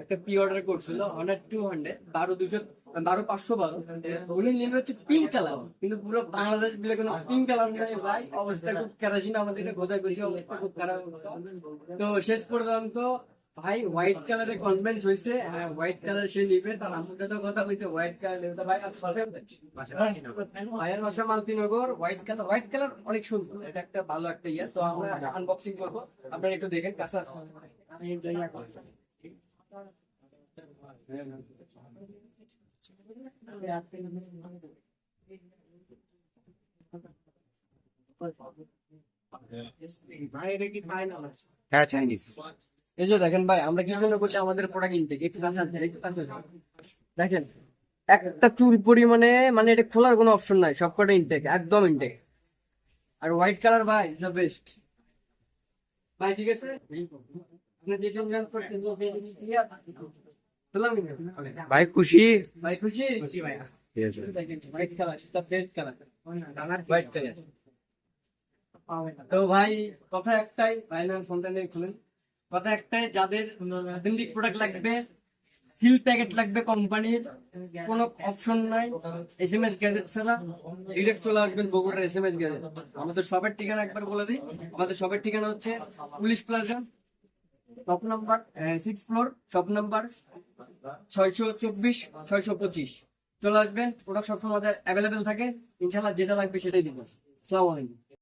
একটা P order করছিল two hundred বারো বারো পাঁচশো বারো। হচ্ছে পিঙ্ক কিন্তু পুরো বাংলাদেশ মিলে কোনো পিঙ্ক কালার নেই ভাই। অবস্থা খুব কেরাসিন আমাদের অবস্থা খুব খারাপ তো শেষ পর্যন্ত ভাই হোয়াইট কালারে কনভেন্স হয়েছে হ্যাঁ হোয়াইট কালার সে নিবে, তার সাথে কথা হয়েছে হোয়াইট কালার নেবে ভাই ভাইয়ের বাসা Maltinagar white colour white colour অনেক সুন্দর, এটা একটা ভালো একটা ইয়ে। তো আমরা আনবক্সিং করব, আপনারা একটু দেখেন হ্যাঁ চাইনিজ এই যে দেখেন ভাই আমরা কি জন্য করলে আমাদের প্রোডাক্ট ইনটেক একটু কাছে আসেন, একটু কাছে দেখেন একটা চুল পরিমাণে মানে এটা খোলার কোনো অপশন নাই সবকটা ইনটেক একদম ইনটেক আর হোয়াইট কালার ভাই দ্য বেস্ট ভাই ঠিক আছে? না? ভাই খুশি? ভাই খুশি? White colour the best colour white colour তো ভাই কথা একটাই ভাই নাম ফোনটা নিয়ে খুলেন। কথা একটাই যাদের অথেন্টিক প্রোডাক্ট লাগবে সিল প্যাকেট লাগবে কোম্পানির কোনো অপশন নাই এস এম এস গ্যাজেট ছাড়া। ডিরেক্ট চলে আসবেন বগুড়ার এস এম এস গ্যাজেট আমাদের শপের ঠিকানা একবার বলে দিই। আমাদের শপের ঠিকানা হচ্ছে police plaza shop number six floor shop number ছয়শো চব্বিশ ছয়শো পঁচিশ। চলে আসবেন প্রোডাক্ট সবসময় আমাদের অ্যাভেলেবেল থাকে। ইনশাল্লাহ যেটা লাগবে সেটাই দিব। আসসালামু আলাইকুম।